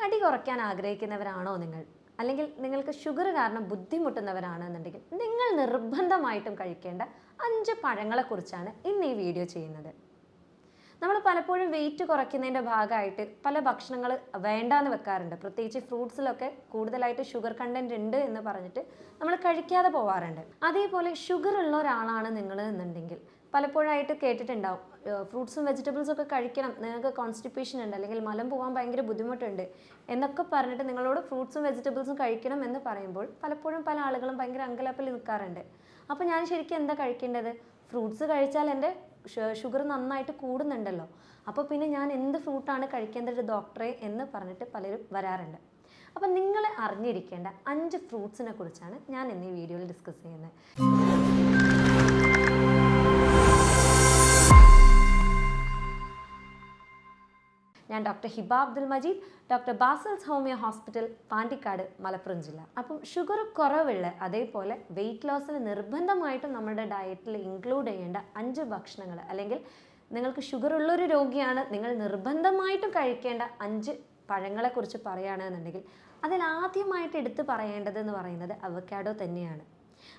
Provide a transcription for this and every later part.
തടി കുറയ്ക്കാൻ ആഗ്രഹിക്കുന്നവരാണോ നിങ്ങൾ? അല്ലെങ്കിൽ നിങ്ങൾക്ക് ഷുഗർ കാരണം ബുദ്ധിമുട്ടുന്നവരാണെന്നുണ്ടെങ്കിൽ നിങ്ങൾ നിർബന്ധമായിട്ടും കഴിക്കേണ്ട അഞ്ച് പഴങ്ങളെക്കുറിച്ചാണ് ഇന്ന് ഈ വീഡിയോ ചെയ്യുന്നത്. നമ്മൾ പലപ്പോഴും വെയിറ്റ് കുറയ്ക്കുന്നതിന്റെ ഭാഗമായിട്ട് പല ഭക്ഷണങ്ങൾ വേണ്ടാന്ന് വെക്കാറുണ്ട്. പ്രത്യേകിച്ച് ഫ്രൂട്ട്സിലൊക്കെ കൂടുതലായിട്ട് ഷുഗർ കണ്ടന്റ് ഉണ്ട് എന്ന് പറഞ്ഞിട്ട് നമ്മൾ കഴിക്കാതെ പോവാറുണ്ട്. അതേപോലെ ഷുഗർ ഉള്ള ഒരാളാണ് നിങ്ങൾ എന്നുണ്ടെങ്കിൽ പലപ്പോഴായിട്ട് കേട്ടിട്ടുണ്ടാവും. ഫ്രൂട്ട്സും വെജിറ്റബിൾസും ഒക്കെ കഴിക്കണം. നിങ്ങൾക്ക് കോൺസ്റ്റിപ്പേഷൻ ഉണ്ട്. അല്ലെങ്കിൽ മലം പോകാൻ ഭയങ്കര ബുദ്ധിമുട്ടുണ്ട്. എന്നൊക്കെ പറഞ്ഞിട്ട് നിങ്ങളോട് ഫ്രൂട്ട്സും വെജിറ്റബിൾസും കഴിക്കണം എന്ന് പറയുമ്പോൾ പലപ്പോഴും പല ആളുകളും ഭയങ്കര അങ്കലപ്പിൽ നിൽക്കാറുണ്ട്. അപ്പോൾ ഞാൻ ശരിക്കും എന്താ കഴിക്കേണ്ടത്? ഫ്രൂട്ട്സ് കഴിച്ചാൽ എന്റെ ഷുഗർ നന്നായിട്ട് കൂടുന്നുണ്ടല്ലോ. അപ്പോൾ പിന്നെ ഞാൻ എന്ത് ഫ്രൂട്ടാണ് കഴിക്കേണ്ടത് ഡോക്ടറെ എന്ന് പറഞ്ഞിട്ട് പലരും വരാറുണ്ട്. അപ്പം നിങ്ങളെ അറിഞ്ഞിരിക്കേണ്ട അഞ്ച് ഫ്രൂട്ട്സിനെ കുറിച്ചാണ് ഞാൻ ഇന്ന് ഈ വീഡിയോയിൽ ഡിസ്കസ് ചെയ്യുന്നത്. ഞാൻ doctor Hiba Abdul Majeed doctor Basil's homeo hospital Pandikkad Malappuram ജില്ല. അപ്പം ഷുഗർ കുറവുള്ള അതേപോലെ വെയിറ്റ് ലോസിന് നിർബന്ധമായിട്ടും നമ്മുടെ ഡയറ്റിൽ ഇൻക്ലൂഡ് ചെയ്യേണ്ട അഞ്ച് ഭക്ഷണങ്ങൾ അല്ലെങ്കിൽ നിങ്ങൾക്ക് ഷുഗർ ഉള്ളൊരു രോഗിയാണ് നിങ്ങൾ നിർബന്ധമായിട്ടും കഴിക്കേണ്ട അഞ്ച് പഴങ്ങളെക്കുറിച്ച് പറയുകയാണെന്നുണ്ടെങ്കിൽ അതിൽ ആദ്യമായിട്ട് എടുത്തു പറയേണ്ടത് എന്ന് പറയുന്നത് അവക്കാഡോ തന്നെയാണ്.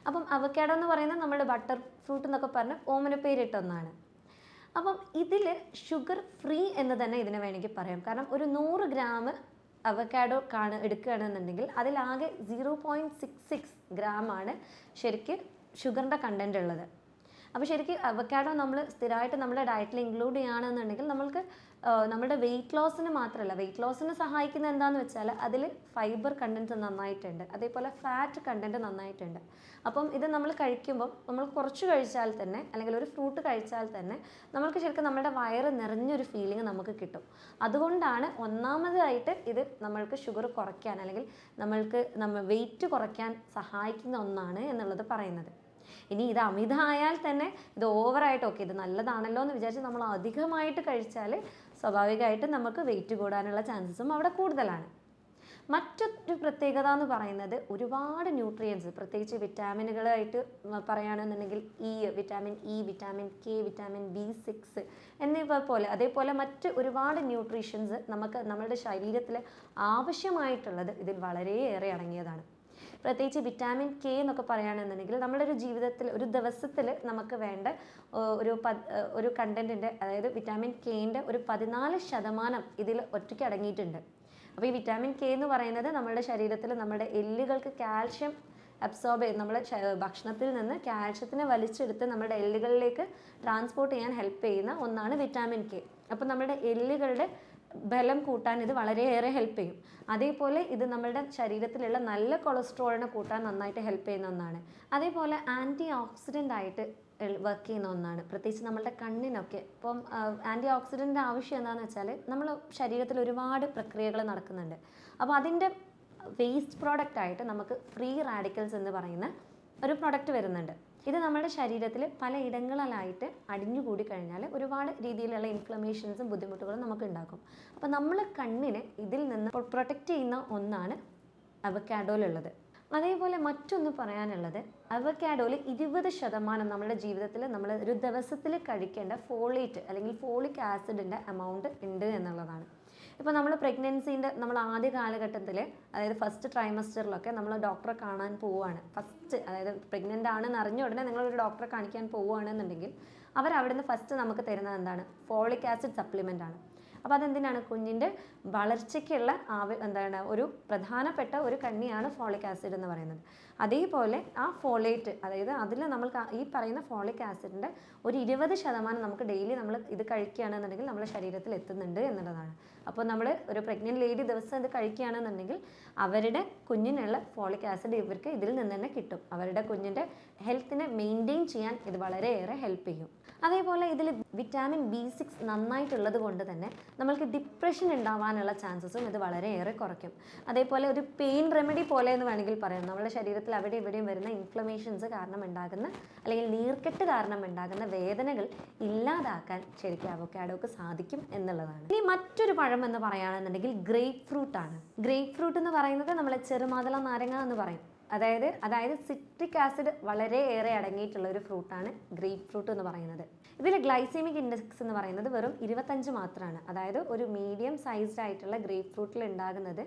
അപ്പം അവക്കാഡോ എന്ന് പറയുന്നത് നമ്മുടെ ബട്ടർ ഫ്രൂട്ട് എന്നൊക്കെ പറഞ്ഞ ഓമന പേരിട്ടൊന്നാണ് അപ്പം ഇതിൽ ഷുഗർ ഫ്രീ എന്ന് തന്നെ ഇതിനെ വേണമെങ്കിൽ പറയാം. കാരണം ഒരു നൂറ് ഗ്രാം അവക്കാഡോ കാണ എടുക്കുകയാണെന്നുണ്ടെങ്കിൽ അതിലാകെ സീറോ പോയിന്റ് സിക്സ് സിക്സ് ഗ്രാമാണ് ശരിക്ക് ഷുഗറിന്റെ കണ്ടന്റ് ഉള്ളത്. അപ്പോൾ ശരിക്കും അവക്കാഡോ നമ്മൾ സ്ഥിരമായിട്ട് നമ്മുടെ ഡയറ്റിൽ ഇൻക്ലൂഡ് ചെയ്യുകയാണെന്നുണ്ടെങ്കിൽ നമ്മൾക്ക് നമ്മുടെ വെയിറ്റ് ലോസിന് മാത്രമല്ല വെയിറ്റ് ലോസിന് സഹായിക്കുന്ന എന്താന്ന് വെച്ചാൽ അതിൽ ഫൈബർ കണ്ടന്റ് നന്നായിട്ടുണ്ട് അതേപോലെ ഫാറ്റ് കണ്ടന്റ് നന്നായിട്ടുണ്ട്. അപ്പം ഇത് നമ്മൾ കഴിക്കുമ്പോൾ നമ്മൾ കുറച്ച് കഴിച്ചാൽ തന്നെ അല്ലെങ്കിൽ ഒരു ഫ്രൂട്ട് കഴിച്ചാൽ തന്നെ നമ്മൾക്ക് ശരിക്കും നമ്മുടെ വയറ് നിറഞ്ഞൊരു ഫീലിംഗ് നമുക്ക് കിട്ടും. അതുകൊണ്ടാണ് ഒന്നാമതായിട്ട് ഇത് നമ്മൾക്ക് ഷുഗർ കുറയ്ക്കാൻ അല്ലെങ്കിൽ നമ്മൾക്ക് നമ്മൾ വെയിറ്റ് കുറയ്ക്കാൻ സഹായിക്കുന്ന ഒന്നാണ് എന്നുള്ളത് പറയുന്നത്. ഇനി ഇത് അമിതമായാൽ തന്നെ ഇത് ഓവറായിട്ട് ഓക്കെ ഇത് നല്ലതാണല്ലോ എന്ന് വിചാരിച്ച് നമ്മൾ അധികമായിട്ട് കഴിച്ചാൽ സ്വാഭാവികമായിട്ട് നമുക്ക് വെയിറ്റ് കൂടാനുള്ള ചാൻസസും അവിടെ കൂടുതലാണ്. മറ്റൊരു പ്രത്യേകത എന്ന് പറയുന്നത് ഒരുപാട് ന്യൂട്രിയൻസ് പ്രത്യേകിച്ച് വിറ്റാമിനുകളായിട്ട് പറയുകയാണെന്നുണ്ടെങ്കിൽ E vitamin E vitamin K vitamin B six എന്നിവ പോലെ അതേപോലെ മറ്റ് ഒരുപാട് ന്യൂട്രീഷൻസ് നമുക്ക് നമ്മുടെ ശരീരത്തിൽ ആവശ്യമായിട്ടുള്ളത് ഇതിൽ വളരെയേറെ അടങ്ങിയതാണ്. പ്രത്യേകിച്ച് വിറ്റാമിൻ കെ എന്നൊക്കെ പറയുകയാണെന്നുണ്ടെങ്കിൽ നമ്മുടെ ഒരു ജീവിതത്തിൽ ഒരു ദിവസത്തിൽ നമുക്ക് വേണ്ട ഒരു ഒരു കണ്ടന്റിന്റെ അതായത് വിറ്റാമിൻ കെന്റെ ഒരു പതിനാല് ശതമാനം ഇതിൽ ഒറ്റയ്ക്ക് അടങ്ങിയിട്ടുണ്ട്. അപ്പോൾ ഈ വിറ്റാമിൻ കെ എന്ന് പറയുന്നത് നമ്മുടെ ശരീരത്തിൽ നമ്മുടെ എല്ലുകൾക്ക് കാൽഷ്യം അബ്സോർബ് ചെയ്ത് നമ്മുടെ ഭക്ഷണത്തിൽ നിന്ന് കാൽഷ്യത്തിനെ വലിച്ചെടുത്ത് നമ്മുടെ എല്ലുകളിലേക്ക് ട്രാൻസ്പോർട്ട് ചെയ്യാൻ ഹെൽപ്പ് ചെയ്യുന്ന ഒന്നാണ് വിറ്റാമിൻ കെ. അപ്പോൾ നമ്മുടെ എല്ലുകളുടെ ബലം കൂട്ടാൻ ഇത് വളരെയേറെ ഹെൽപ്പ് ചെയ്യും. അതേപോലെ ഇത് നമ്മുടെ ശരീരത്തിലുള്ള നല്ല കൊളസ്ട്രോളിനെ കൂട്ടാൻ നന്നായിട്ട് ഹെൽപ്പ് ചെയ്യുന്ന ഒന്നാണ്. അതേപോലെ ആന്റി ഓക്സിഡന്റ് ആയിട്ട് വർക്ക് ചെയ്യുന്ന ഒന്നാണ്. പ്രത്യേകിച്ച് നമ്മളുടെ കണ്ണിനൊക്കെ. ഇപ്പം ആന്റി ഓക്സിഡന്റ് ആവശ്യം എന്താണെന്ന് വെച്ചാൽ നമ്മൾ ശരീരത്തിൽ ഒരുപാട് പ്രക്രിയകൾ നടക്കുന്നുണ്ട്. അപ്പോൾ അതിന്റെ വേസ്റ്റ് പ്രോഡക്റ്റ് ആയിട്ട് നമുക്ക് ഫ്രീ റാഡിക്കൽസ് എന്ന് പറയുന്ന ഒരു പ്രോഡക്റ്റ് വരുന്നുണ്ട്. ഇത് നമ്മുടെ ശരീരത്തിൽ പല ഇടങ്ങളിലായിട്ട് അടിഞ്ഞുകൂടി കഴിഞ്ഞാൽ ഒരുപാട് രീതിയിലുള്ള ഇൻഫ്ലമേഷൻസും ബുദ്ധിമുട്ടുകളും നമുക്ക് ഉണ്ടാക്കും. അപ്പോൾ നമ്മൾ കണ്ണിനെ ഇതിൽ നിന്ന് പ്രൊട്ടക്റ്റ് ചെയ്യുന്ന ഒന്നാണ് അവക്കാഡോയിലുള്ളത് അതേപോലെ മറ്റൊന്ന് പറയാനുള്ളത് അവക്കാഡോയിൽ ഇരുപത് ശതമാനം നമ്മുടെ ജീവിതത്തിൽ നമ്മൾ ഒരു ദിവസത്തിൽ കഴിക്കേണ്ട ഫോളേറ്റ് അല്ലെങ്കിൽ ഫോളിക് ആസിഡിന്റെ എമൗണ്ട് ഉണ്ട് എന്നുള്ളതാണ്. ഇപ്പോൾ നമ്മൾ പ്രഗ്നൻസീന്റെ നമ്മൾ ആദ്യ കാലഘട്ടത്തിൽ അതായത് ഫസ്റ്റ് ട്രൈമസ്റ്ററിലൊക്കെ നമ്മൾ ഡോക്ടറെ കാണാൻ പോവുകയാണ് ഫസ്റ്റ് അതായത് പ്രഗ്നന്റ് ആണെന്ന് അറിഞ്ഞ ഉടനെ നിങ്ങളൊരു ഡോക്ടറെ കാണിക്കാൻ പോവുകയാണെന്നുണ്ടെങ്കിൽ അവർ അവിടുന്ന് ഫസ്റ്റ് നമുക്ക് തരുന്നത് എന്താണ്? ഫോളിക് ആസിഡ് സപ്ലിമെന്റ് ആണ്. അപ്പോൾ അതെന്തിനാണ്? കുഞ്ഞിന്റെ വളർച്ചയ്ക്കുള്ള ആവ എന്താണ്? ഒരു പ്രധാനപ്പെട്ട ഒരു കണ്ണിയാണ് ഫോളിക് ആസിഡ് എന്ന് പറയുന്നത്. അതേപോലെ ആ ഫോളേറ്റ് അതായത് അതിൽ നമ്മൾക്ക് ഈ പറയുന്ന ഫോളിക് ആസിഡിന്റെ ഒരു ഇരുപത് ശതമാനം നമുക്ക് ഡെയിലി നമ്മൾ ഇത് കഴിക്കുകയാണെന്നുണ്ടെങ്കിൽ നമ്മുടെ ശരീരത്തിൽ എത്തുന്നുണ്ട് എന്നുള്ളതാണ്. അപ്പോൾ നമ്മൾ ഒരു പ്രഗ്നന്റ് ലേഡി ദിവസം ഇത് കഴിക്കുകയാണെന്നുണ്ടെങ്കിൽ അവരുടെ കുഞ്ഞിനുള്ള ഫോളിക് ആസിഡ് ഇവർക്ക് ഇതിൽ നിന്ന് തന്നെ കിട്ടും. അവരുടെ കുഞ്ഞിന്റെ ഹെൽത്തിനെ മെയിന്റെയിൻ ചെയ്യാൻ ഇത് വളരെയേറെ ഹെൽപ്പ് ചെയ്യും. അതേപോലെ ഇതിൽ വിറ്റാമിൻ ബി സിക്സ് നന്നായിട്ടുള്ളത് കൊണ്ട് തന്നെ നമ്മൾക്ക് ഡിപ്രഷൻ ഉണ്ടാവാനുള്ള ചാൻസസും ഇത് വളരെയേറെ കുറയ്ക്കും. അതേപോലെ ഒരു പെയിൻ റെമഡി പോലെ എന്ന് വേണമെങ്കിൽ പറയാം. നമ്മുടെ ശരീരത്തിൽ അവിടെ ഇവിടെയും വരുന്ന ഇൻഫ്ലമേഷൻസ് കാരണം ഉണ്ടാകുന്ന അല്ലെങ്കിൽ നീർക്കെട്ട് കാരണം ഉണ്ടാകുന്ന വേദനകൾ ഇല്ലാതാക്കാൻ ശരിക്കും അവക്കാഡോക്ക് സാധിക്കും എന്നുള്ളതാണ്. ഇനി മറ്റൊരു പഴം എന്ന് പറയുകയാണെന്നുണ്ടെങ്കിൽ ഗ്രേപ്പ് ഫ്രൂട്ട് ആണ്. ഗ്രേപ്പ് ഫ്രൂട്ട് എന്ന് പറയുന്നത് നമ്മളെ ചെറുമാതള നാരങ്ങ എന്ന് പറയും. അതായത് അതായത് സിട്രിക് ആസിഡ് വളരെ ഏറെ അടങ്ങിയിട്ടുള്ള ഒരു ഫ്രൂട്ടാണ് ഗ്രേപ്പ് ഫ്രൂട്ട് എന്ന് പറയുന്നത്. ഇതിൽ ഗ്ലൈസീമിക് ഇൻഡെക്സ് എന്ന് പറയുന്നത് വെറും ഇരുപത്തഞ്ച് മാത്രമാണ്. അതായത് ഒരു മീഡിയം സൈസ്ഡ് ആയിട്ടുള്ള ഗ്രേപ്പ് ഫ്രൂട്ടിൽ ഉണ്ടാകുന്നത്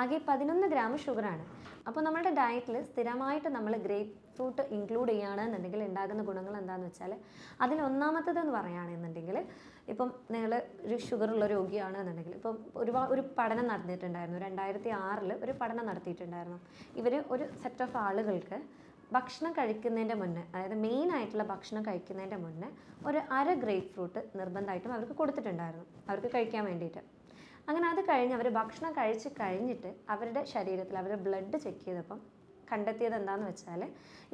ആകെ പതിനൊന്ന് ഗ്രാം ഷുഗറാണ്. അപ്പോൾ നമ്മുടെ ഡയറ്റിൽ സ്ഥിരമായിട്ട് നമ്മൾ ഗ്രേപ്പ് ഫ്രൂട്ട് ഇൻക്ലൂഡ് ചെയ്യുകയാണെന്നുണ്ടെങ്കിൽ ഉണ്ടാകുന്ന ഗുണങ്ങൾ എന്താണെന്ന് വെച്ചാൽ അതിൽ ഒന്നാമത്തതെന്ന് പറയുകയാണെന്നുണ്ടെങ്കിൽ ഇപ്പം നിങ്ങൾ ഒരു ഷുഗറുള്ള രോഗിയാണെന്നുണ്ടെങ്കിൽ ഇപ്പം ഒരുപാട് ഒരു പഠനം നടന്നിട്ടുണ്ടായിരുന്നു. രണ്ടായിരത്തി ആറിൽ ഒരു പഠനം നടത്തിയിട്ടുണ്ടായിരുന്നു. ഇവർ ഒരു സെറ്റ് ഓഫ് ആളുകൾക്ക് ഭക്ഷണം കഴിക്കുന്നതിന്റെ മുന്നേ അതായത് മെയിൻ ആയിട്ടുള്ള ഭക്ഷണം കഴിക്കുന്നതിന്റെ മുന്നേ ഒരു അര ഗ്രേപ്പ് ഫ്രൂട്ട് നിർബന്ധമായിട്ടും അവർക്ക് കൊടുത്തിട്ടുണ്ടായിരുന്നു. അവർക്ക് കഴിക്കാൻ വേണ്ടിയിട്ട്. അങ്ങനെ അത് കഴിഞ്ഞ് അവർ ഭക്ഷണം കഴിച്ച് കഴിഞ്ഞിട്ട് അവരുടെ ശരീരത്തിൽ അവരുടെ ബ്ലഡ് ചെക്ക് ചെയ്തപ്പം കണ്ടെത്തിയത് എന്താണെന്ന് വെച്ചാൽ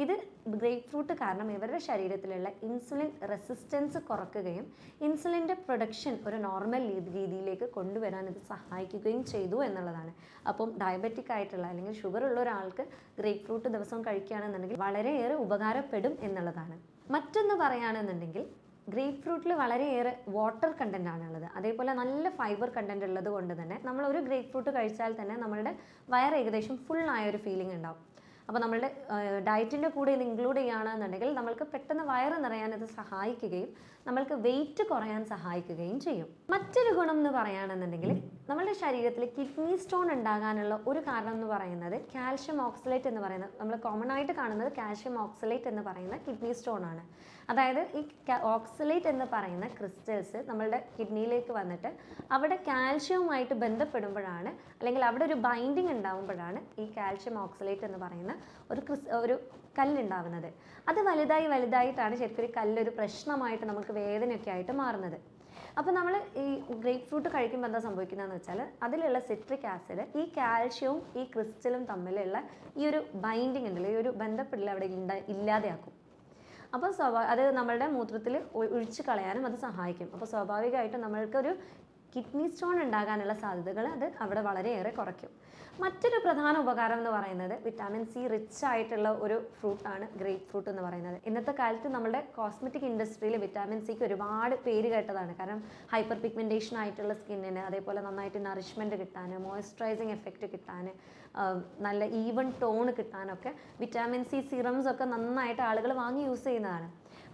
ഇത് ഗ്രേപ്പ് ഫ്രൂട്ട് കാരണം ഇവരുടെ ശരീരത്തിലുള്ള ഇൻസുലിൻ റെസിസ്റ്റൻസ് കുറക്കുകയും ഇൻസുലിന്റെ പ്രൊഡക്ഷൻ ഒരു നോർമൽ രീതിയിലേക്ക് കൊണ്ടുവരാൻ ഇത് സഹായിക്കുകയും ചെയ്തു എന്നുള്ളതാണ്. അപ്പം ഡയബറ്റിക് ആയിട്ടുള്ള അല്ലെങ്കിൽ ഷുഗർ ഉള്ള ഒരാൾക്ക് ഗ്രേപ്പ് ഫ്രൂട്ട് ദിവസവും കഴിക്കുകയാണെന്നുണ്ടെങ്കിൽ വളരെയേറെ ഉപകാരപ്പെടും എന്നുള്ളതാണ്. മറ്റൊന്ന് പറയുകയാണെന്നുണ്ടെങ്കിൽ ഗ്രേപ്പ് ഫ്രൂട്ടിൽ വളരെയേറെ വാട്ടർ കണ്ടന്റ് ആണുള്ളത്. അതേപോലെ നല്ല ഫൈബർ കണ്ടന്റ് ഉള്ളത് കൊണ്ട് തന്നെ നമ്മൾ ഒരു ഗ്രേപ്പ് ഫ്രൂട്ട് കഴിച്ചാൽ തന്നെ നമ്മളുടെ വയർ ഏകദേശം ഫുൾ ആയ ഒരു ഫീലിംഗ് ഉണ്ടാവും. അപ്പോൾ നമ്മളുടെ ഡയറ്റിന്റെ കൂടെ ഇത് ഇൻക്ലൂഡ് ചെയ്യുകയാണെന്നുണ്ടെങ്കിൽ നമ്മൾക്ക് പെട്ടെന്ന് വയറ് നിറയാൻ ഇത് സഹായിക്കുകയും നമ്മൾക്ക് വെയിറ്റ് കുറയാൻ സഹായിക്കുകയും ചെയ്യും. മറ്റൊരു ഗുണം എന്ന് പറയുകയാണെന്നുണ്ടെങ്കിൽ നമ്മുടെ ശരീരത്തിൽ കിഡ്നി സ്റ്റോൺ ഉണ്ടാകാനുള്ള ഒരു കാരണം എന്ന് പറയുന്നത് കാൽഷ്യം ഓക്സലേറ്റ് എന്ന് പറയുന്നത് നമ്മൾ കോമൺ ആയിട്ട് കാണുന്നത് കാൽഷ്യം ഓക്സലേറ്റ് എന്ന് പറയുന്ന കിഡ്നി സ്റ്റോൺ ആണ്. അതായത് ഈ ഓക്സലേറ്റ് എന്ന് പറയുന്ന ക്രിസ്റ്റൽസ് നമ്മളുടെ കിഡ്നിയിലേക്ക് വന്നിട്ട് അവിടെ കാൽഷ്യവുമായിട്ട് ബന്ധപ്പെടുമ്പോഴാണ് അല്ലെങ്കിൽ അവിടെ ഒരു ബൈൻഡിങ് ഉണ്ടാകുമ്പോഴാണ് ഈ കാൽഷ്യം ഓക്സലേറ്റ് എന്ന് പറയുന്ന ഒരു ക്രിസ് ഒരു കല്ലുണ്ടാവുന്നത്. അത് വലുതായി വലുതായിട്ടാണ് ശരിക്കും ഒരു കല്ലൊരു പ്രശ്നമായിട്ട് നമുക്ക് വേദനയൊക്കെ ആയിട്ട് മാറുന്നത്. അപ്പോൾ നമ്മൾ ഈ ഗ്രേപ്പ് ഫ്രൂട്ട് കഴിക്കുമ്പോൾ എന്താ സംഭവിക്കുന്നതെന്ന് വെച്ചാൽ അതിലുള്ള സിട്രിക് ആസിഡ് ഈ കാൽഷ്യവും ഈ ക്രിസ്റ്റലും തമ്മിലുള്ള ഈ ഒരു ബൈൻഡിങ് ഉണ്ടല്ലോ ഈ ഒരു ബന്ധപ്പെടൽ അവിടെ ഇല്ലാതെയാക്കും. അപ്പോൾ സ്വാഭാ അത് നമ്മളുടെ മൂത്രത്തിൽ ഒഴിച്ച് കളയാനും അത് സഹായിക്കും. അപ്പോൾ സ്വാഭാവികമായിട്ടും നമ്മൾക്കൊരു കിഡ്നി സ്റ്റോൺ ഉണ്ടാകാനുള്ള സാധ്യതകൾ അത് അവിടെ വളരെയേറെ കുറയ്ക്കും. മറ്റൊരു പ്രധാന ഉപകാരം എന്ന് പറയുന്നത് വിറ്റാമിൻ സി റിച്ച് ആയിട്ടുള്ള ഒരു ഫ്രൂട്ടാണ് ഗ്രേപ്പ് ഫ്രൂട്ട് എന്ന് പറയുന്നത്. ഇന്നത്തെ കാലത്ത് നമ്മുടെ കോസ്മെറ്റിക് ഇൻഡസ്ട്രിയിൽ വിറ്റാമിൻ സിക്ക് ഒരുപാട് പേര് കേട്ടതാണ്. കാരണം ഹൈപ്പർ പിഗ്മെന്റേഷൻ ആയിട്ടുള്ള സ്കിന്നിന് അതേപോലെ നന്നായിട്ട് നറിഷ്മെന്റ് കിട്ടാൻ മോയ്സ്ചറൈസിങ് എഫക്റ്റ് കിട്ടാൻ നല്ല ഈവൺ ടോൺ കിട്ടാനൊക്കെ വിറ്റാമിൻ സി സിറംസ് ഒക്കെ നന്നായിട്ട് ആളുകൾ വാങ്ങി യൂസ് ചെയ്യുന്നതാണ്.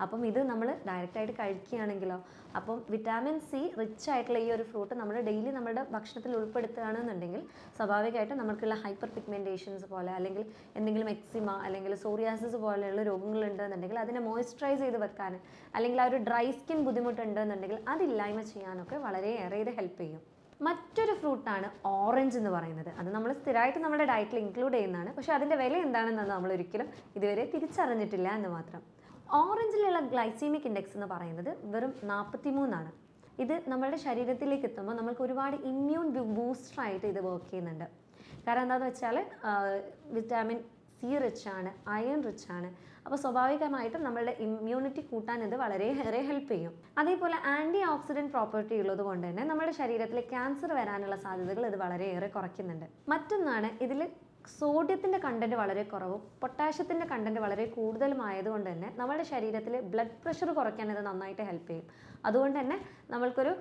അപ്പം ഇത് നമ്മൾ ഡയറക്റ്റായിട്ട് കഴിക്കുകയാണെങ്കിലോ അപ്പം വിറ്റാമിൻ സി റിച്ച് ആയിട്ടുള്ള ഈ ഒരു ഫ്രൂട്ട് നമ്മൾ ഡെയിലി നമ്മുടെ ഭക്ഷണത്തിൽ ഉൾപ്പെടുത്തുകയാണെന്നുണ്ടെങ്കിൽ സ്വാഭാവികമായിട്ടും നമുക്കുള്ള ഹൈപ്പർ പിഗ്മെന്റേഷൻസ് പോലെ അല്ലെങ്കിൽ എന്തെങ്കിലും എക്സിമ അല്ലെങ്കിൽ സോറിയാസിസ് പോലെയുള്ള രോഗങ്ങളുണ്ടെന്നുണ്ടെങ്കിൽ അതിനെ മോയ്സ്ചറൈസ് ചെയ്ത് വെക്കാൻ അല്ലെങ്കിൽ ആ ഒരു ഡ്രൈ സ്കിൻ ബുദ്ധിമുട്ടുണ്ടെന്നുണ്ടെങ്കിൽ അതില്ലായ്മ ചെയ്യാനൊക്കെ വളരെയേറെ ഇത് ഹെൽപ്പ് ചെയ്യും. മറ്റൊരു ഫ്രൂട്ടാണ് ഓറഞ്ച് എന്ന് പറയുന്നത്. അത് നമ്മൾ സ്ഥിരമായിട്ട് നമ്മുടെ ഡയറ്റിൽ ഇൻക്ലൂഡ് ചെയ്യുന്നതാണ്. പക്ഷേ അതിന്റെ വില എന്താണെന്ന് നമ്മൾ ഒരിക്കലും ഇതുവരെ തിരിച്ചറിഞ്ഞിട്ടില്ല എന്ന് മാത്രം. ഓറഞ്ചിലുള്ള ഗ്ലൈസീമിക് ഇൻഡെക്സ് എന്ന് പറയുന്നത് വെറും നാൽപ്പത്തി മൂന്നാണ് ഇത് നമ്മുടെ ശരീരത്തിലേക്ക് എത്തുമ്പോൾ നമുക്ക് ഒരുപാട് ഇമ്മ്യൂൺ ബൂസ്റ്ററായിട്ട് ഇത് വർക്ക് ചെയ്യുന്നുണ്ട്. കാരണം എന്താണെന്ന് വെച്ചാൽ വിറ്റാമിൻ സി റിച്ച് ആണ് അയൺ റിച്ച് ആണ്. അപ്പോൾ സ്വാഭാവികമായിട്ടും നമ്മളുടെ ഇമ്മ്യൂണിറ്റി കൂട്ടാൻ ഇത് വളരെ ഏറെ ഹെൽപ്പ് ചെയ്യും. അതേപോലെ ആന്റി ഓക്സിഡന്റ് പ്രോപ്പർട്ടി ഉള്ളത് കൊണ്ട് തന്നെ നമ്മുടെ ശരീരത്തിൽ ക്യാൻസർ വരാനുള്ള സാധ്യതകൾ ഇത് വളരെയേറെ കുറയ്ക്കുന്നുണ്ട്. മറ്റൊന്നാണ് ഇതിൽ സോഡിയത്തിന്റെ കണ്ടന്റ് വളരെ കുറവും പൊട്ടാഷ്യത്തിന്റെ കണ്ടന്റ് വളരെ കൂടുതലും ആയതുകൊണ്ട് തന്നെ നമ്മുടെ ശരീരത്തിൽ ബ്ലഡ് പ്രഷർ കുറയ്ക്കാൻ ഇത് നന്നായിട്ട് ഹെൽപ്പ് ചെയ്യും. അതുകൊണ്ട് തന്നെ നമ്മൾക്കൊരു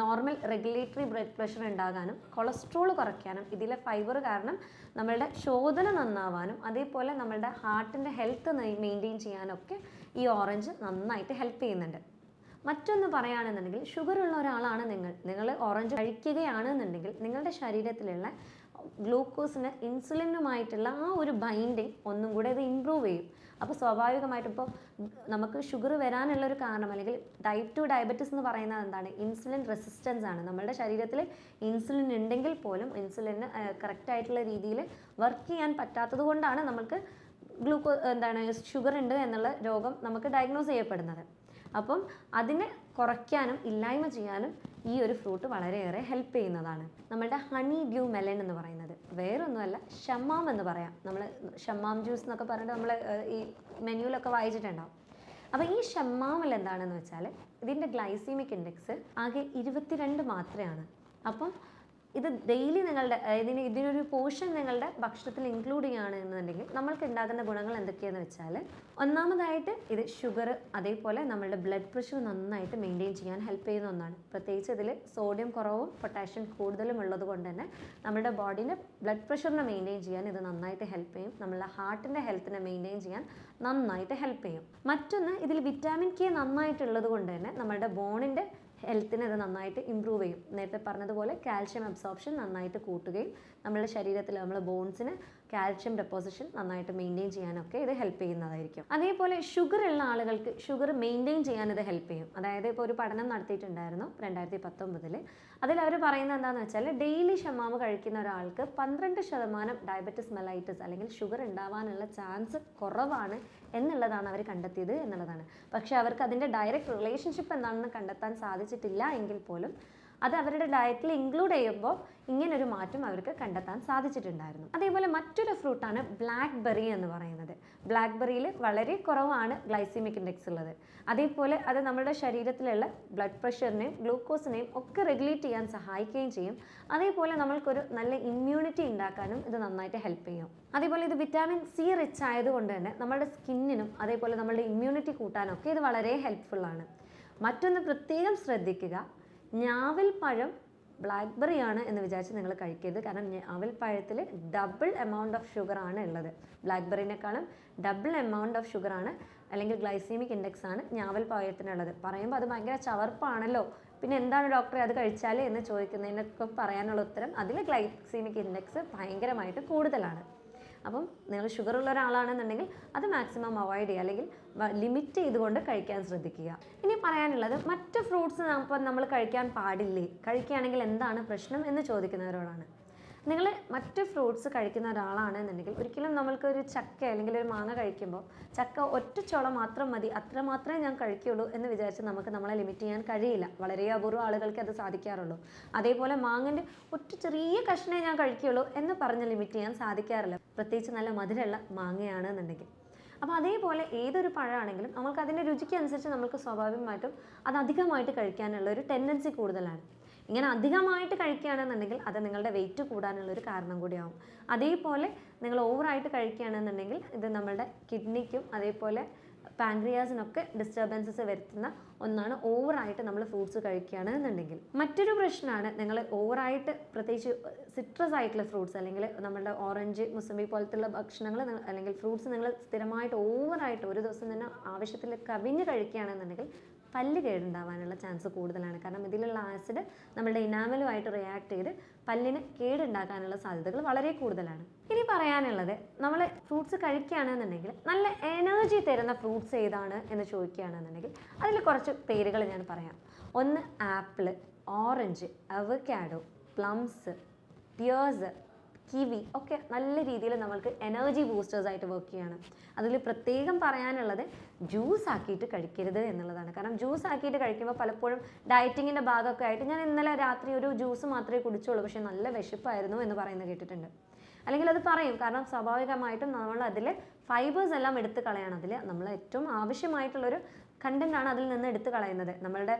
നോർമൽ റെഗുലേറ്ററി ബ്ലഡ് പ്രഷർ ഉണ്ടാകാനും കൊളസ്ട്രോൾ കുറയ്ക്കാനും ഇതിലെ ഫൈബർ കാരണം നമ്മളുടെ ശോധന നന്നാവാനും അതേപോലെ നമ്മളുടെ ഹാർട്ടിന്റെ ഹെൽത്ത് മെയിന്റെയിൻ ചെയ്യാനൊക്കെ ഈ ഓറഞ്ച് നന്നായിട്ട് ഹെൽപ്പ് ചെയ്യുന്നുണ്ട്. മറ്റൊന്ന് പറയുകയാണെന്നുണ്ടെങ്കിൽ ഷുഗർ ഉള്ള ഒരാളാണ് നിങ്ങൾ. നിങ്ങൾ ഓറഞ്ച് കഴിക്കുകയാണെന്നുണ്ടെങ്കിൽ നിങ്ങളുടെ ശരീരത്തിലുള്ള ഗ്ലൂക്കോസിന് ഇൻസുലിനുമായിട്ടുള്ള ആ ഒരു ബൈൻഡിങ് ഒന്നും കൂടെ ഇത് ഇമ്പ്രൂവ് ചെയ്യും. അപ്പോൾ സ്വാഭാവികമായിട്ടും ഇപ്പോൾ നമുക്ക് ഷുഗർ വരാനുള്ള ഒരു കാരണം അല്ലെങ്കിൽ ടൈപ്പ് ടു ഡയബറ്റിസ് എന്ന് പറയുന്നത് എന്താണ്? ഇൻസുലിൻ റെസിസ്റ്റൻസ് ആണ്. നമ്മുടെ ശരീരത്തിൽ ഇൻസുലിൻ ഉണ്ടെങ്കിൽ പോലും ഇൻസുലിന് കറക്റ്റായിട്ടുള്ള രീതിയിൽ വർക്ക് ചെയ്യാൻ പറ്റാത്തത് കൊണ്ടാണ് നമുക്ക് ഗ്ലൂക്കോ എന്താണ് ഷുഗർ ഉണ്ട് എന്നുള്ള രോഗം നമുക്ക് ഡയഗ്നോസ് ചെയ്യപ്പെടുന്നത്. അപ്പം അതിനെ കുറയ്ക്കാനും ഇല്ലായ്മ ചെയ്യാനും ഈ ഒരു ഫ്രൂട്ട് വളരെയേറെ ഹെൽപ്പ് ചെയ്യുന്നതാണ്. നമ്മളുടെ ഹണി ഡ്യൂ മെലൻ എന്ന് പറയുന്നത്. വേറൊന്നുമല്ല ഷമ്മാം എന്ന് പറയാം. നമ്മൾ ഷമ്മാം ജ്യൂസ് എന്നൊക്കെ പറഞ്ഞിട്ട് നമ്മൾ ഈ മെനുവിലൊക്കെ വായിച്ചിട്ടുണ്ടാവും. അപ്പോൾ ഈ ഷമ്മാമിൽ എന്താണെന്ന് വെച്ചാൽ ഇതിന്റെ ഗ്ലൈസീമിക് ഇൻഡെക്സ് ആകെ ഇരുപത്തിരണ്ട് മാത്രമാണ് അപ്പം ഇത് ഡെയിലി നിങ്ങളുടെ ഇതിന് ഇതിനൊരു പോർഷൻ നിങ്ങളുടെ ഭക്ഷണത്തിൽ ഇൻക്ലൂഡ് ചെയ്യുകയാണ് എന്നുണ്ടെങ്കിൽ നമ്മൾക്ക് ഉണ്ടാകുന്ന ഗുണങ്ങൾ എന്തൊക്കെയാണെന്ന് വെച്ചാൽ ഒന്നാമതായിട്ട് ഇത് ഷുഗർ അതേപോലെ നമ്മളുടെ ബ്ലഡ് പ്രഷർ നന്നായിട്ട് മെയിന്റെയിൻ ചെയ്യാൻ ഹെൽപ്പ് ചെയ്യുന്ന ഒന്നാണ്. പ്രത്യേകിച്ച് ഇതിൽ സോഡിയം കുറവും പൊട്ടാഷ്യം കൂടുതലും ഉള്ളത് കൊണ്ട് തന്നെ നമ്മുടെ ബോഡീന്റെ ബ്ലഡ് പ്രഷറിനെ മെയിന്റെയിൻ ചെയ്യാൻ ഇത് നന്നായിട്ട് ഹെൽപ്പ് ചെയ്യും. നമ്മളുടെ ഹാർട്ടിന്റെ ഹെൽത്തിനെ മെയിന്റെയിൻ ചെയ്യാൻ നന്നായിട്ട് ഹെൽപ്പ് ചെയ്യും. മറ്റൊന്ന് ഇതിൽ വിറ്റാമിൻ കെ നന്നായിട്ടുള്ളത് കൊണ്ട് തന്നെ നമ്മുടെ ബോണിന്റെ ഹെൽത്തിനെ നന്നായിട്ട് ഇമ്പ്രൂവ് ചെയ്യും. നേരത്തെ പറഞ്ഞതുപോലെ കാൽഷ്യം അബ്സോർപ്ഷൻ നന്നായിട്ട് കൂട്ടുകയും നമ്മുടെ ശരീരത്തിൽ നമ്മുടെ ബോൺസിന് കാൽഷ്യം ഡെപ്പോസിഷൻ നന്നായിട്ട് മെയിന്റെയിൻ ചെയ്യാനൊക്കെ ഇത് ഹെൽപ്പ് ചെയ്യുന്നതായിരിക്കും. അതേപോലെ ഷുഗർ ഉള്ള ആളുകൾക്ക് ഷുഗർ മെയിന്റെയിൻ ചെയ്യാൻ ഇത് ഹെൽപ്പ് ചെയ്യും. അതായത് ഇപ്പോൾ ഒരു പഠനം നടത്തിയിട്ടുണ്ടായിരുന്നു രണ്ടായിരത്തി പത്തൊമ്പതിൽ അതിൽ അവർ പറയുന്നത് എന്താണെന്ന് വെച്ചാൽ ഡെയിലി ഷമാവ് കഴിക്കുന്ന ഒരാൾക്ക് പന്ത്രണ്ട് ശതമാനം ഡയബറ്റിസ് മെലൈറ്റിസ് അല്ലെങ്കിൽ ഷുഗർ ഉണ്ടാവാനുള്ള ചാൻസ് കുറവാണ് എന്നുള്ളതാണ് അവർ കണ്ടെത്തിയത് എന്നുള്ളതാണ്. പക്ഷേ അവർക്ക് അതിന്റെ ഡയറക്റ്റ് റിലേഷൻഷിപ്പ് എന്താണെന്ന് കണ്ടെത്താൻ സാധിച്ചിട്ടില്ല എങ്കിൽ പോലും അത് അവരുടെ ഡയറ്റിൽ ഇൻക്ലൂഡ് ചെയ്യുമ്പോൾ ഇങ്ങനൊരു മാറ്റം അവർക്ക് കണ്ടെത്താൻ സാധിച്ചിട്ടുണ്ടായിരുന്നു. അതേപോലെ മറ്റൊരു ഫ്രൂട്ടാണ് ബ്ലാക്ക് ബെറി എന്ന് പറയുന്നത്. ബ്ലാക്ക് ബെറിയിൽ വളരെ കുറവാണ് ഗ്ലൈസിമിക് ഇൻഡെക്സ് ഉള്ളത്. അതേപോലെ അത് നമ്മുടെ ശരീരത്തിലുള്ള ബ്ലഡ് പ്രഷറിനെയും ഗ്ലൂക്കോസിനെയും ഒക്കെ റെഗുലേറ്റ് ചെയ്യാൻ സഹായിക്കുകയും ചെയ്യും. അതേപോലെ നമ്മൾക്കൊരു നല്ല ഇമ്മ്യൂണിറ്റി ഉണ്ടാക്കാനും ഇത് നന്നായിട്ട് ഹെൽപ്പ് ചെയ്യും. അതേപോലെ ഇത് വിറ്റാമിൻ സി റിച്ച് ആയതുകൊണ്ട് തന്നെ നമ്മുടെ സ്കിന്നിനും അതേപോലെ നമ്മുടെ ഇമ്മ്യൂണിറ്റി കൂട്ടാനൊക്കെ ഇത് വളരെ ഹെൽപ്ഫുള്ളാണ് മറ്റൊന്ന് പ്രത്യേകം ശ്രദ്ധിക്കുക ഞാവൽ പഴം ബ്ലാക്ക്ബെറി ആണ് എന്ന് വിചാരിച്ച് നിങ്ങൾ കഴിക്കരുത്. കാരണം ഞാവൽ പഴത്തിൽ ഡബിൾ എമൗണ്ട് ഓഫ് ഷുഗർ ആണ് ഉള്ളത്. ബ്ലാക്ക്ബെറിനേക്കാളും ഡബിൾ എമൗണ്ട് ഓഫ് ഷുഗർ ആണ് അല്ലെങ്കിൽ ഗ്ലൈസീമിക് ഇൻഡെക്സ് ആണ് ഞാവൽ പഴത്തിനുള്ളത്. പറയുമ്പോൾ അത് ഭയങ്കര ചവർപ്പാണല്ലോ. പിന്നെ എന്താണ് ഡോക്ടറെ അത് കഴിച്ചാൽ എന്ന് ചോദിക്കുന്നതിനൊക്കെ പറയാനുള്ള ഉത്തരം അതിൽ ഗ്ലൈസീമിക് ഇൻഡെക്സ് ഭയങ്കരമായിട്ട് കൂടുതലാണ്. അപ്പം നിങ്ങൾ ഷുഗർ ഉള്ള ഒരാളാണെന്നുണ്ടെങ്കിൽ അത് മാക്സിമം അവോയ്ഡ് ചെയ്യുക. അല്ലെങ്കിൽ ലിമിറ്റ് ചെയ്തുകൊണ്ട് കഴിക്കാൻ ശ്രദ്ധിക്കുക. ഇനി പറയാനുള്ളത് മറ്റ് ഫ്രൂട്ട്സ് നമ്മൾ കഴിക്കാൻ പാടില്ലേ? കഴിക്കുകയാണെങ്കിൽ എന്താണ് പ്രശ്നം എന്ന് ചോദിക്കുന്നവരോടാണ്. നിങ്ങൾ മറ്റ് ഫ്രൂട്ട്സ് കഴിക്കുന്ന ഒരാളാണെന്നുണ്ടെങ്കിൽ ഒരിക്കലും നമ്മൾക്ക് ഒരു ചക്ക അല്ലെങ്കിൽ ഒരു മാങ്ങ കഴിക്കുമ്പോൾ ചക്ക ഒറ്റ ചോളം മാത്രം മതി അത്ര മാത്രമേ ഞാൻ കഴിക്കുള്ളൂ എന്ന് വിചാരിച്ച് നമുക്ക് നമ്മളെ ലിമിറ്റ് ചെയ്യാൻ കഴിയില്ല. വളരെ അപൂർവ ആളുകൾക്ക് അത് സാധിക്കാറുള്ളൂ. അതേപോലെ മാങ്ങന്റെ ഒറ്റ ചെറിയ കഷ്ണേ ഞാൻ കഴിക്കുള്ളൂ എന്ന് പറഞ്ഞ് ലിമിറ്റ് ചെയ്യാൻ സാധിക്കാറില്ല. പ്രത്യേകിച്ച് നല്ല മധുരമുള്ള മാങ്ങയാണെന്നുണ്ടെങ്കിൽ. അപ്പോൾ അതേപോലെ ഏതൊരു പഴമാണെങ്കിലും നമുക്ക് അതിന്റെ രുചിക്കനുസരിച്ച് നമുക്ക് സ്വാഭാവികമായിട്ടും അത് അധികമായിട്ട് കഴിക്കാനുള്ള ഒരു ടെൻഡൻസി കൂടുതലാണ്. ഇങ്ങനെ അധികമായിട്ട് കഴിക്കുകയാണെന്നുണ്ടെങ്കിൽ അത് നിങ്ങളുടെ വെയിറ്റ് കൂടാനുള്ള ഒരു കാരണം കൂടിയാവും. അതേപോലെ നിങ്ങൾ ഓവറായിട്ട് കഴിക്കുകയാണെന്നുണ്ടെങ്കിൽ ഇത് നമ്മളുടെ കിഡ്നിക്കും അതേപോലെ പാൻക്രിയാസിനൊക്കെ ഡിസ്റ്റർബൻസസ് വരുത്തുന്ന ഒന്നാണ് ഓവറായിട്ട് നമ്മൾ ഫ്രൂട്ട്സ് കഴിക്കുകയാണെന്നുണ്ടെങ്കിൽ. മറ്റൊരു പ്രശ്നമാണ് നിങ്ങൾ ഓവറായിട്ട് പ്രത്യേകിച്ച് സിട്രസ് ആയിട്ടുള്ള ഫ്രൂട്ട്സ് അല്ലെങ്കിൽ നമ്മുടെ ഓറഞ്ച് മുസമ്പി പോലത്തുള്ള ഭക്ഷണങ്ങൾ അല്ലെങ്കിൽ ഫ്രൂട്ട്സ് നിങ്ങൾ സ്ഥിരമായിട്ട് ഓവറായിട്ട് ഒരു ദിവസം തന്നെ ആവശ്യത്തിൽ കവിഞ്ഞ് കഴിക്കുകയാണെന്നുണ്ടെങ്കിൽ പല്ല് കേടുണ്ടാവാനുള്ള ചാൻസ് കൂടുതലാണ്. കാരണം ഇതിലുള്ള ആസിഡ് നമ്മുടെ ഇനാമലുമായിട്ട് റിയാക്ട് ചെയ്ത് പല്ലിന് കേടുണ്ടാക്കാനുള്ള സാധ്യതകൾ വളരെ കൂടുതലാണ്. ഇനി പറയാനുള്ളത് നമ്മൾ ഫ്രൂട്ട്സ് കഴിക്കുകയാണെന്നുണ്ടെങ്കിൽ നല്ല എനർജി തരുന്ന ഫ്രൂട്ട്സ് ഏതാണ് എന്ന് ചോദിക്കുകയാണെന്നുണ്ടെങ്കിൽ അതിൽ കുറച്ച് പേരുകൾ ഞാൻ പറയാം. ഒന്ന് apple orange avocado plums pears kiwi ഒക്കെ നല്ല രീതിയിൽ നമ്മൾക്ക് എനർജി ബൂസ്റ്റേഴ്സ് ആയിട്ട് വർക്ക് ചെയ്യാണ്. അതിൽ പ്രത്യേകം പറയാനുള്ളത് ജ്യൂസ് ആക്കിയിട്ട് കഴിക്കരുത് എന്നുള്ളതാണ്. കാരണം ജ്യൂസ് ആക്കിയിട്ട് കഴിക്കുമ്പോൾ പലപ്പോഴും ഡയറ്റിങ്ങിന്റെ ഭാഗമൊക്കെ ആയിട്ട് ഞാൻ ഇന്നലെ രാത്രി ഒരു ജ്യൂസ് മാത്രമേ കുടിച്ചുള്ളൂ പക്ഷേ നല്ല വിശപ്പായിരുന്നു എന്ന് പറയുന്നത് കേട്ടിട്ടുണ്ട്. അല്ലെങ്കിൽ അത് പറയും കാരണം സ്വാഭാവികമായിട്ടും നമ്മൾ അതിൽ ഫൈബേഴ്സ് എല്ലാം എടുത്ത് കളയണം. അതിൽ നമ്മൾ ഏറ്റവും ആവശ്യമായിട്ടുള്ളൊരു കണ്ടന്റ് ആണ് അതിൽ നിന്ന് എടുത്തു കളയുന്നത്. നമ്മളുടെ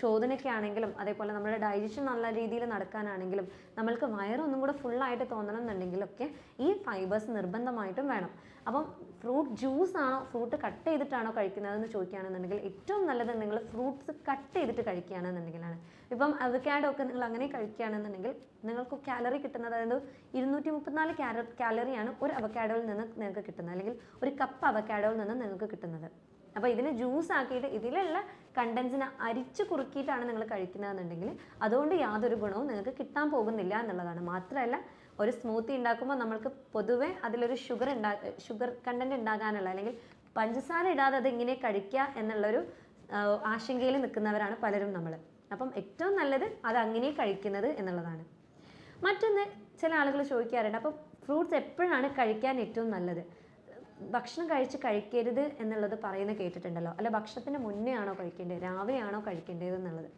ശോധനയ്ക്ക് ആണെങ്കിലും അതേപോലെ നമ്മുടെ ഡൈജഷൻ നല്ല രീതിയിൽ നടക്കാനാണെങ്കിലും നമ്മൾക്ക് വയറൊന്നും കൂടെ ഫുള്ളായിട്ട് തോന്നണം എന്നുണ്ടെങ്കിലൊക്കെ ഈ ഫൈബേഴ്സ് നിർബന്ധമായിട്ടും വേണം. അപ്പം ഫ്രൂട്ട് ജ്യൂസ് ആണോ ഫ്രൂട്ട് കട്ട് ചെയ്തിട്ടാണോ കഴിക്കുന്നതെന്ന് ചോദിക്കുകയാണെന്നുണ്ടെങ്കിൽ ഏറ്റവും നല്ലത് നിങ്ങൾ ഫ്രൂട്ട്സ് കട്ട് ചെയ്തിട്ട് കഴിക്കുകയാണെന്നുണ്ടെങ്കിലാണ്. ഇപ്പം അവക്കാഡോ ഒക്കെ നിങ്ങൾ അങ്ങനെ കഴിക്കുകയാണെന്നുണ്ടെങ്കിൽ നിങ്ങൾക്ക് കാലറി കിട്ടുന്നത് അതായത് ഇരുന്നൂറ്റി മുപ്പത്തിനാല് കാല കാലറിയാണ് ഒരു അവക്കാഡോയിൽ നിന്ന് നിങ്ങൾക്ക് കിട്ടുന്നത് അല്ലെങ്കിൽ ഒരു കപ്പ് അവക്കാഡോയിൽ നിന്ന് നിങ്ങൾക്ക് കിട്ടുന്നത്. അപ്പോൾ ഇതിനെ ജ്യൂസ് ആക്കിയിട്ട് ഇതിലുള്ള കണ്ടൻസിനെ അരിച്ച് കുറുക്കിയിട്ടാണ് നിങ്ങൾ കഴിക്കുന്നതെന്നുണ്ടെങ്കിൽ അതുകൊണ്ട് യാതൊരു ഗുണവും നിങ്ങൾക്ക് കിട്ടാൻ പോകുന്നില്ല എന്നുള്ളതാണ്. മാത്രമല്ല ഒരു സ്മൂത്തി ഉണ്ടാക്കുമ്പോൾ നമ്മൾക്ക് പൊതുവെ അതിലൊരു ഷുഗർ ഉണ്ടാ ഷുഗർ കണ്ടന്റ് ഉണ്ടാകാനുള്ള അല്ലെങ്കിൽ പഞ്ചസാര ഇടാതെ അത് ഇങ്ങനെ കഴിക്കുക എന്നുള്ളൊരു ആശങ്കയിൽ നിൽക്കുന്നവരാണ് പലരും നമ്മൾ. അപ്പം ഏറ്റവും നല്ലത് അത് അങ്ങനെ കഴിക്കുന്നത് എന്നുള്ളതാണ്. മറ്റൊന്ന് ചില ആളുകൾ ചോദിക്കാറുണ്ട് അപ്പം ഫ്രൂട്ട്സ് എപ്പോഴാണ് കഴിക്കാൻ ഏറ്റവും നല്ലത്? ഭക്ഷണം കഴിച്ച് കഴിക്കരുത് എന്നുള്ളത് പറയുന്ന കേട്ടിട്ടുണ്ടല്ലോ. അല്ല ഭക്ഷണത്തിന് മുന്നേ ആണോ കഴിക്കേണ്ടത്? രാവിലെ ആണോ കഴിക്കേണ്ടത് എന്നുള്ളത്.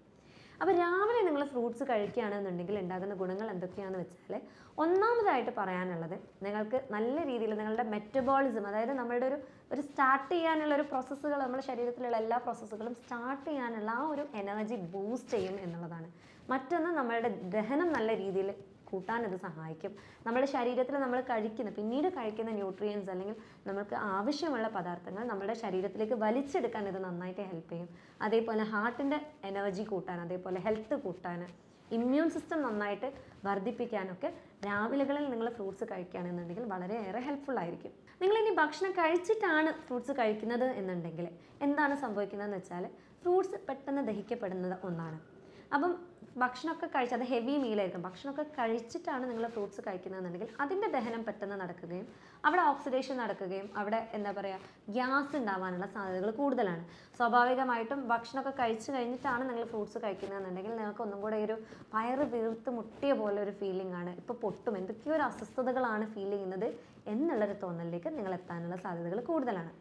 അപ്പോൾ രാവിലെ നിങ്ങൾ ഫ്രൂട്ട്സ് കഴിക്കുകയാണെന്നുണ്ടെങ്കിൽ ഉണ്ടാകുന്ന ഗുണങ്ങൾ എന്തൊക്കെയാണെന്ന് വെച്ചാൽ ഒന്നാമതായിട്ട് പറയാനുള്ളത് നിങ്ങൾക്ക് നല്ല രീതിയിൽ നിങ്ങളുടെ മെറ്റബോളിസം അതായത് നമ്മളുടെ ഒരു ഒരു സ്റ്റാർട്ട് ചെയ്യാനുള്ള ഒരു പ്രോസസ്സുകൾ നമ്മുടെ ശരീരത്തിലുള്ള എല്ലാ പ്രോസസ്സുകളും സ്റ്റാർട്ട് ചെയ്യാനുള്ള ആ ഒരു എനർജി ബൂസ്റ്റ് ചെയ്യും എന്നുള്ളതാണ്. മറ്റൊന്ന് നമ്മളുടെ ദഹനം നല്ല രീതിയിൽ കൂട്ടാൻ അത് സഹായിക്കും. നമ്മുടെ ശരീരത്തിൽ നമ്മൾ കഴിക്കുന്ന പിന്നീട് കഴിക്കുന്ന ന്യൂട്രിയൻസ് അല്ലെങ്കിൽ നമുക്ക് ആവശ്യമുള്ള പദാർത്ഥങ്ങൾ നമ്മുടെ ശരീരത്തിലേക്ക് വലിച്ചെടുക്കാൻ ഇത് നന്നായിട്ട് ഹെൽപ്പ് ചെയ്യും. അതേപോലെ ഹാർട്ടിന്റെ എനർജി കൂട്ടാൻ അതേപോലെ ഹെൽത്ത് കൂട്ടാൻ ഇമ്മ്യൂൺ സിസ്റ്റം നന്നായിട്ട് വർദ്ധിപ്പിക്കാനൊക്കെ രാവിലെകളിൽ നിങ്ങൾ ഫ്രൂട്ട്സ് കഴിക്കുകയാണെന്നുണ്ടെങ്കിൽ വളരെയേറെ ഹെൽപ്ഫുൾ ആയിരിക്കും. നിങ്ങൾ ഇനി ഭക്ഷണം കഴിച്ചിട്ടാണ് ഫ്രൂട്ട്സ് കഴിക്കുന്നത് എന്നുണ്ടെങ്കിൽ എന്താണ് സംഭവിക്കുന്നതെന്ന് വെച്ചാൽ ഫ്രൂട്ട്സ് പെട്ടെന്ന് ദഹിക്കപ്പെടുന്നത് ഒന്നാണ്. അപ്പം ഭക്ഷണമൊക്കെ കഴിച്ച് അത് ഹെവി മീലായിരിക്കും ഭക്ഷണമൊക്കെ കഴിച്ചിട്ടാണ് നിങ്ങൾ ഫ്രൂട്ട്സ് കഴിക്കുന്നതെന്നുണ്ടെങ്കിൽ അതിന്റെ ദഹനം പെട്ടെന്ന് നടക്കുകയും അവിടെ ഓക്സിഡേഷൻ നടക്കുകയും അവിടെ എന്താ പറയുക ഗ്യാസ് ഉണ്ടാവാനുള്ള സാധ്യതകൾ കൂടുതലാണ്. സ്വാഭാവികമായിട്ടും ഭക്ഷണമൊക്കെ കഴിച്ചു കഴിഞ്ഞിട്ടാണ് നിങ്ങൾ ഫ്രൂട്ട്സ് കഴിക്കുന്നതെന്നുണ്ടെങ്കിൽ നിങ്ങൾക്ക് ഒന്നും കൂടെ ഒരു വയറ് വീർത്ത് മുട്ടിയ പോലെ ഒരു ഫീലിംഗ് ആണ് ഇപ്പോൾ പൊട്ടും. എന്തൊക്കെയോ ഒരു അസ്വസ്ഥതകളാണ് ഫീൽ ചെയ്യുന്നത് എന്നുള്ളൊരു തോന്നലിലേക്ക് നിങ്ങൾ എത്താനുള്ള സാധ്യതകൾ കൂടുതലാണ്.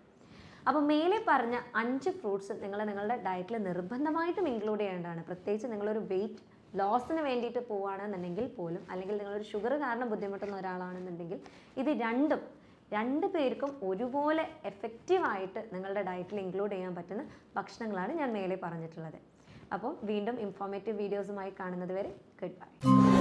അപ്പോൾ മേലെ പറഞ്ഞ അഞ്ച് ഫ്രൂട്ട്സ് നിങ്ങൾ നിങ്ങളുടെ ഡയറ്റിൽ നിർബന്ധമായിട്ടും ഇൻക്ലൂഡ് ചെയ്യേണ്ടതാണ് പ്രത്യേകിച്ച് നിങ്ങളൊരു വെയിറ്റ് ലോസിന് വേണ്ടിയിട്ട് പോവുകയാണെന്നുണ്ടെങ്കിൽ പോലും അല്ലെങ്കിൽ നിങ്ങളൊരു ഷുഗർ കാരണം ബുദ്ധിമുട്ടുന്ന ഒരാളാണെന്നുണ്ടെങ്കിൽ ഇത് രണ്ടും രണ്ട് പേർക്കും ഒരുപോലെ എഫക്റ്റീവായിട്ട് നിങ്ങളുടെ ഡയറ്റിൽ ഇൻക്ലൂഡ് ചെയ്യാൻ പറ്റുന്ന ഭക്ഷണങ്ങളാണ് ഞാൻ മേലെ പറഞ്ഞിട്ടുള്ളത്. അപ്പോൾ വീണ്ടും ഇൻഫോർമേറ്റീവ് വീഡിയോസുമായി കാണുന്നത് വരെ ഗുഡ് ബൈ